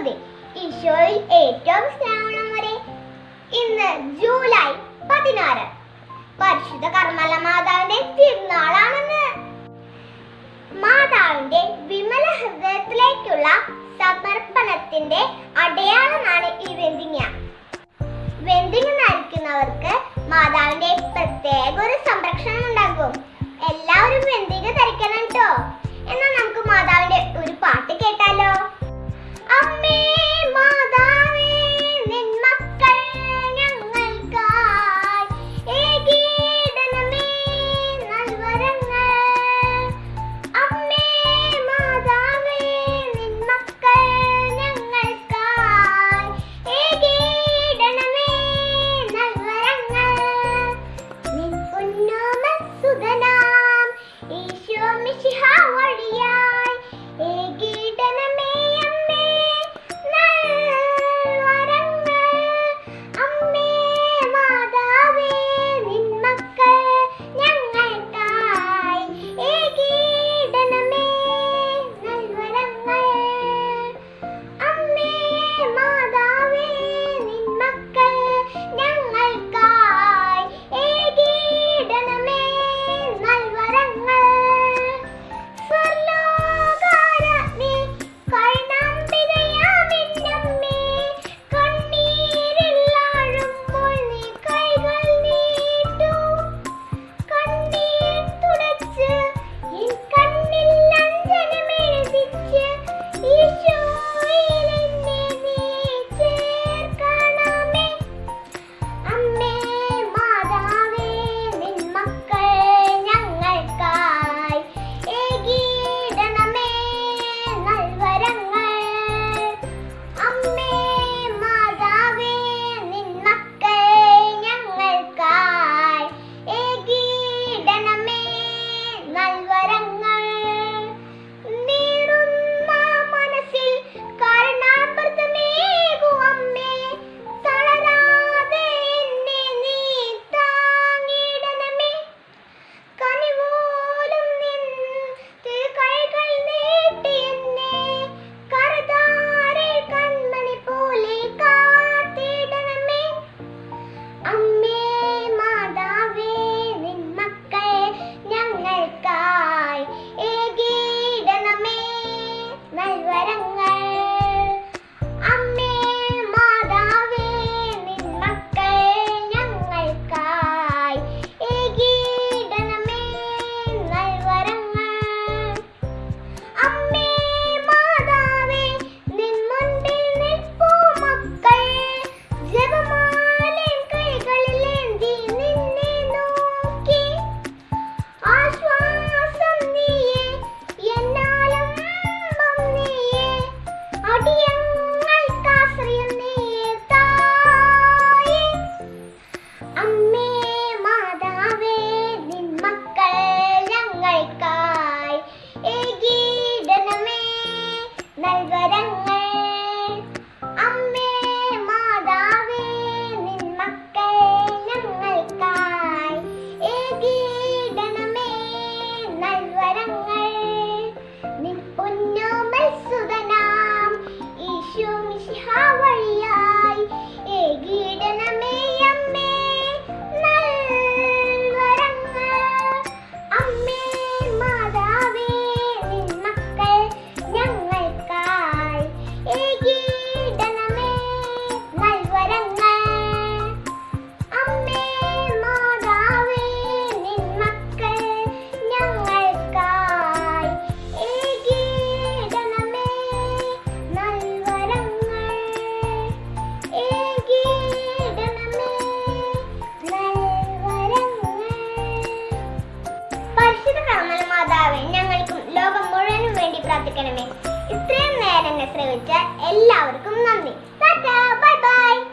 സ്തുതി ഈശോയിൽ ഏറ്റവും സ്നേഹമുള്ളവരെ ഇന്ന് ജൂലൈ പതിനാറ്. പരിശുദ്ധ കർമ്മല മാതാവിന്റെ തിരുനാളാണെന്ന്. മാതാവിന്റെ വിമല ഹൃദയത്തിലേക്കുള്ള സമർപ്പണത്തിന്റെ അടയാളമാണ് ഈ വെന്തിങ്ങ. വെന്തിങ്ങ നയിക്കുന്നവർക്ക് മാതാവിന്റെ പ്രത്യേക ഒരു സംരക്ഷണം ഉണ്ടാകും. ശ്രദ്ധിക്കണമേ ഇത്രയും നേരം ശ്രമിച്ച എല്ലാവർക്കും നന്ദി. ടാറ്റാ.